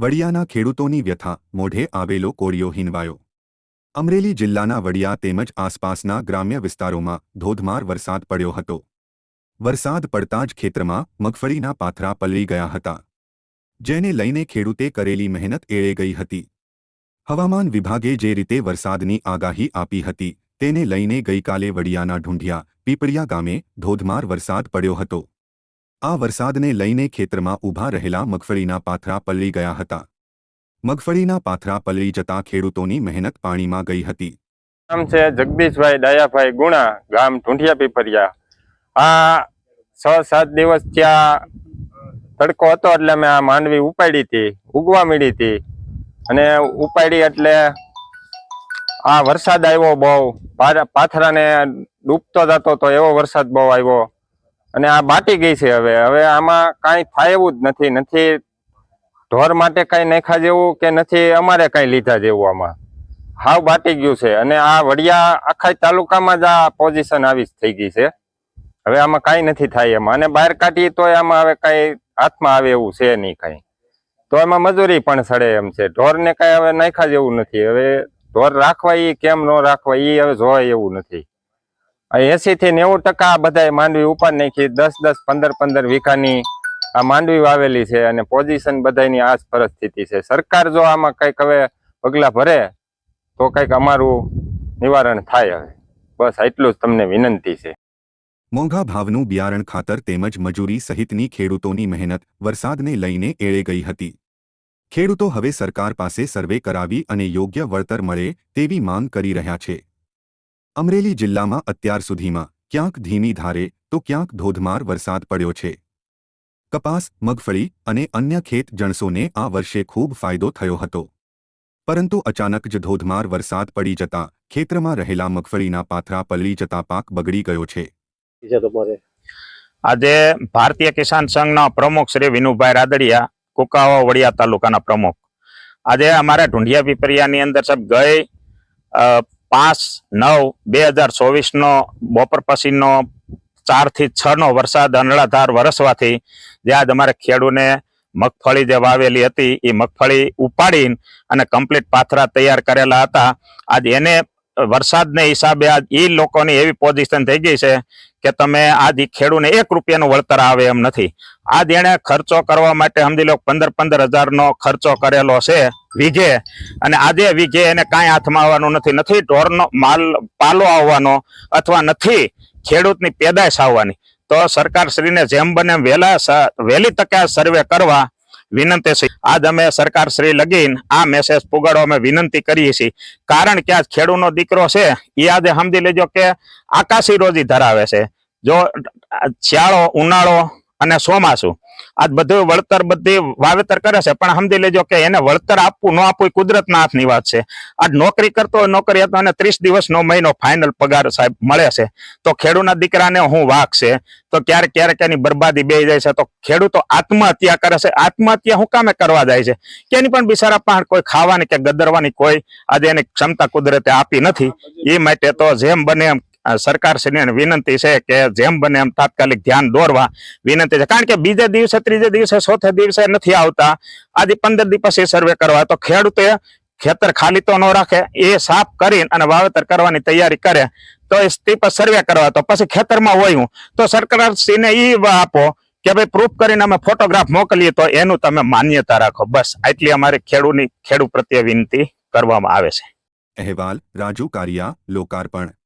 વડિયાના ખેડૂતોની વ્યથા, મોઢે આવેલો કોળિયો હિનવાયો. અમરેલી જિલ્લાના વડિયા તેમજ આસપાસના ગ્રામ્ય વિસ્તારોમાં ધોધમાર વરસાદ પડ્યો હતો. વરસાદ પડતા જ ખેતરમાં મગફળીના પાથરા પલળી ગયા હતા. જેને લઈને ખેડૂતે કરેલી મહેનત એળે ગઈ હતી. હવામાન વિભાગે જે રીતે વરસાદની આગાહી આપી હતી, તેને લઈને ગઈકાલે વડિયાના ઢૂંઢિયા, પીપળિયા ગામે ધોધમાર વરસાદ પડ્યો હતો. આ વરસાદને લઈને ખેતરમાં ઊભા રહેલા મગફળીના પાથરા પલળી ગયા હતા. મગફળીના પાથરા પલળી જતા ખેડૂતોની મહેનત પાણીમાં ગઈ હતી. નામ છે જગદીશભાઈ ડાયાભાઈ ગુણા, ગામ ઢૂંઢિયા પીપરિયા. આ છ સાત દિવસ ત્યાં તડકો હતો એટલે મેં આ માંડવી ઉપાડી હતી, ઉગવા મળી હતી. અને ઉપાડી એટલે આ વરસાદ આવ્યો બહુ પાથરાને ડૂબતો જતો તો એવો વરસાદ બહુ આવ્યો. અને આ બાટી ગઈ છે હવે. હવે આમાં કાંઈ થાય એવું જ નથી. નથી ઢોર માટે કાંઈ નાખ્યા જેવું કે નથી અમારે કાંઈ લીધા જેવું આમાં. હાવ બાટી ગયું છે. અને આ વડિયા આખા તાલુકામાં જ આ પોઝિશન આવી થઈ ગઈ છે. હવે આમાં કાંઈ નથી થાય એમાં. અને બહાર કાઢીએ તો આમાં હવે કાંઈ હાથમાં આવે એવું છે નહીં કાંઈ. તો એમાં મજૂરી પણ સડે એમ છે. ઢોરને કાંઈ હવે નાખ્યા જેવું નથી. હવે ઢોર રાખવા એ કેમ ન રાખવા એ હવે જોવાય એવું નથી. એસી થી નેવું ટકા બધાય માંડવી ઉપર નાખી, દસ દસ, પંદર પંદર વીઘાની આ માંડવી વાવેલી છે અને પોઝિશન બધાની આ પરિસ્થિતિ છે. સરકાર જો આમાં કંઈક હવે પગલા ભરે, તો કંઈક અમારું નિવારણ થાય હવે. બસ એટલું જ તમને વિનંતી છે. મોંઘા ભાવનું બિયારણ ખાતર તેમજ મજૂરી સહિતની ખેડૂતોની મહેનત વરસાદને લઈને એળે ગઈ હતી. ખેડૂતો હવે સરકાર પાસે સર્વે કરાવી અને યોગ્ય વળતર મળે તેવી માંગ કરી રહ્યા છે. અમરેલી જિલ્લામાં અત્યાર સુધીમાં ક્યાંક ધીમી ધારે તો ક્યાંક ધોધમાર વરસાદ પડ્યો છે. કપાસ મગફળી અને અન્ય ખેત જણસોને આ વર્ષે ખૂબ ફાયદો થયો હતો. પરંતુ અચાનક જ ધોધમાર વરસાદ પડી જતા ખેતરમાં રહેલા મગફળીના પાથરા પલળી જતા પાક બગડી ગયો છે. આજે ભારતીય કિસાન સંઘના પ્રમુખ શ્રી વિનુભાઈ રાદડિયા કુકાવા વડિયા તાલુકાના પ્રમુખ. આજે અમારા ઢુંઢિયા પીપરિયાની અંદર સાહેબ ગઈ પાંચ, નવ, બે હજાર ચોવીસનો, બપોર પછીનો, ચારથી છનો વરસાદ અનળાધાર વરસવાથી જે આજ અમારે ખેડૂને મગફળી જે વાવેલી હતી એ મગફળી ઉપાડી અને કમ્પ્લીટ પાથરા તૈયાર કરેલા હતા. આજ એને વરસાદને હિસાબે આજ એ લોકોની એવી પોઝિશન થઈ ગઈ છે કે તમે ઈ ખેડૂને એક રૂપિયાનું વળતર આવે એમ નથી. આ દેણે ખર્ચો કરવા માટે સમજી લો પંદર પંદર હજારનો ખર્ચો કરેલો છે વીઘે. અને આજે વીઘે એને કાંઈ હાથમાં આવવાનું નથી. નથી ઢોરનો માલ પાલો આવવાનો અથવા નથી ખેડૂતની પેદાશ આવવાની. તો સરકાર શ્રીને જેમ બને વહેલા વહેલી તકે સર્વે કરવા વિનંતી છે. આજ અમે સરકાર શ્રી લગીન આ મેસેજ પુગાડો અમે વિનંતી કરીએ છીએ. કારણ કે આ ખેડૂતનો દીકરો છે એ આજે સમજી લેજો કે આકાશી રોજી ધરાવે છે. જો શિયાળો, ઉનાળો અને ચોમાસું આ બધું વળતર બધી વાવેતર કરે છે, પણ સમજી લેજો કે એને વળતર આપવું ન આપવું કુદરતના હાથની વાત છે. આ નોકરી કરતો હોય નોકરી હતો અને ત્રીસ દિવસનો મહિનો ફાઇનલ પગાર સાહેબ મળે છે. તો ખેડૂતના દીકરાને હું વાક તો ક્યારેક ક્યારેક એની બરબાદી બે જાય છે, તો ખેડૂતો આત્મહત્યા કરે છે. આત્મહત્યા હું કામે કરવા જાય છે? કે એની પણ બિચારા પાસે કોઈ ખાવાની કે ગદરવાની કોઈ આજે એની ક્ષમતા કુદરતે આપી નથી. એ માટે તો જેમ બને એમ સરકારશ્રીને વિનંતી છે કે જેમ બને એમ તાત્કાલિક ધ્યાન દોરવા. વિનંતી છે. કારણ કે બીજે દિવસે, ત્રીજે દિવસે, ચોથે દિવસે નથી આવતા. આજે પંદર દિવસ પછી સર્વે કરવા. તો ખેડૂતે ખેતર ખાલી તો ન રાખે, એ સાફ કરી અને વાવેતર કરવાની તૈયારી કરે. તો એ તે પર સર્વે કરવા. તો પછી ખેતરમાં હોય હું તો સરકારશ્રીને એ આપો કે ભાઈ પ્રૂફ કરીને અમે ફોટોગ્રાફ મોકલીએ તો એનું તમે માન્યતા રાખો. બસ, આટલી અમારી ખેડૂની ખેડૂત પ્રત્યે વિનંતી કરવામાં આવે છે. અહેવાલ, રાજુ કારિયા, લોકાર્પણ.